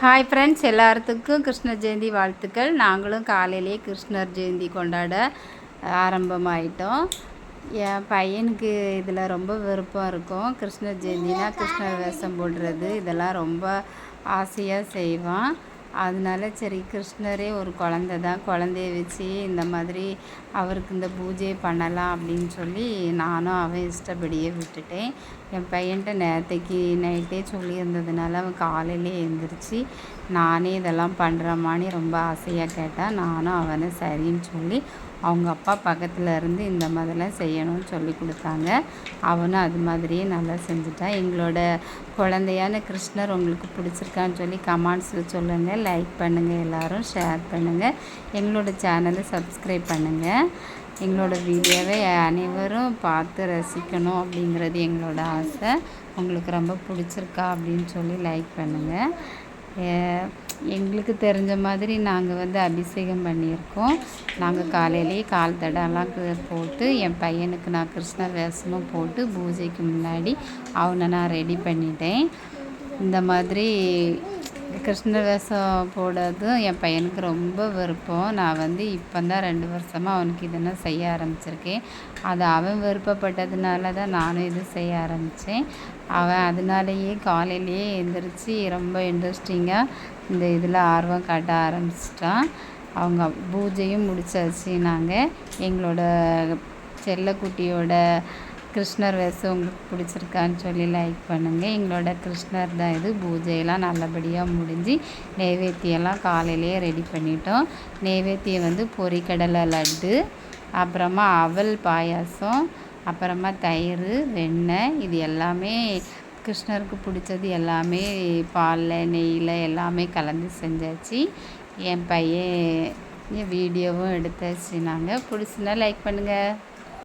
Hi friends எல்லாத்துக்கும் கிருஷ்ணர் ஜெயந்தி வாழ்த்துக்கள். நாங்களும் காலையிலேயே கிருஷ்ணர் ஜெயந்தி கொண்டாட ஆரம்பமாயிட்டோம். என் பையனுக்கு இதில் ரொம்ப விருப்பம் இருக்கும். கிருஷ்ணர் ஜெயந்தினா கிருஷ்ணர் வேஷம் போடுறது இதெல்லாம் ரொம்ப ஆசையாக செய்வான். அதனால சரி கிருஷ்ணரே ஒரு குழந்த தான். குழந்தைய வச்சு இந்த மாதிரி அவருக்கு இந்த பூஜை பண்ணலாம் அப்படின்னு சொல்லி நானும் அவன் இஷ்டப்படியே விட்டுட்டேன். என் பையன்கிட்ட நேரத்தைக்கு நைட்டே சொல்லியிருந்ததுனால அவன் காலையிலே எழுந்திரிச்சு நானே இதெல்லாம் பண்ணுறமான்னு ரொம்ப ஆசையாக கேட்டான் நானும் அவனை சரின்னு சொல்லி அவங்க அப்பா பக்கத்தில் இருந்து இந்த மாதிரிலாம் செய்யணும்னு சொல்லி கொடுத்தாங்க. அவனும் அது மாதிரியே நல்லா செஞ்சுட்டான். எங்களோட குழந்தையான கிருஷ்ணர் உங்களுக்கு பிடிச்சிருக்கான்னு சொல்லி கமெண்ட்ஸில் சொல்லுங்கள் லைக் பண்ணுங்கள் எல்லோரும் ஷேர் பண்ணுங்கள் எங்களோட சேனலை சப்ஸ்கிரைப் பண்ணுங்கள் எங்களோட வீடியோவை அனைவரும் பார்த்து ரசிக்கணும் அப்படிங்கிறது எங்களோட ஆசை. உங்களுக்கு ரொம்ப பிடிச்சிருக்கா அப்படின்னு சொல்லி லைக் பண்ணுங்கள் எங்களுக்கு தெரிஞ்ச மாதிரி நாங்கள் வந்து அபிஷேகம் பண்ணியிருக்கோம். நாங்கள் காலையிலேயே கால் தடம்லாம் போட்டு என் பையனுக்கு நான் கிருஷ்ண வேஷமும் போட்டு பூஜைக்கு முன்னாடி அவனை நான் ரெடி பண்ணிட்டேன். இந்த மாதிரி கிருஷ்ண வேஷம் போடுறதும் என் பையனுக்கு ரொம்ப விருப்பம். நான் வந்து இப்போ தான் ரெண்டு வருஷமாக அவனுக்கு இதெல்லாம் செய்ய ஆரம்பிச்சிருக்கேன். அது அவன் விருப்பப்பட்டதுனால தான் நானும் இது செய்ய ஆரம்பித்தேன் அவன் அதனாலேயே காலையிலேயே எழுந்திரிச்சு ரொம்ப இன்ட்ரெஸ்டிங்காக இந்த இதில் ஆர்வம் காட்ட ஆரம்பிச்சிட்டான். அவங்க பூஜையும் முடிச்சாச்சு நாங்கள் எங்களோட செல்லக்குட்டியோட கிருஷ்ணர் வேஷம் உங்களுக்கு பிடிச்சிருக்கான்னு சொல்லி லைக் பண்ணுங்கள் எங்களோட கிருஷ்ணர் தான் இது. பூஜையெல்லாம் நல்லபடியாக முடிஞ்சு நெய்வேத்தியெல்லாம் காலையிலேயே ரெடி பண்ணிட்டோம். நெய்வேத்தியம் வந்து பொரிக்கடலை லட்டு அப்புறமா அவல் பாயாசம் அப்புறமா தயிர் வெண்ணெய் இது எல்லாமே கிருஷ்ணருக்கு பிடிச்சது எல்லாமே பாலில் நெய்யில் எல்லாமே கலந்து செஞ்சாச்சு. என் பையன் வீடியோவும் எடுத்தாச்சு. நாங்கள் பிடிச்சுன்னா லைக் பண்ணுங்கள்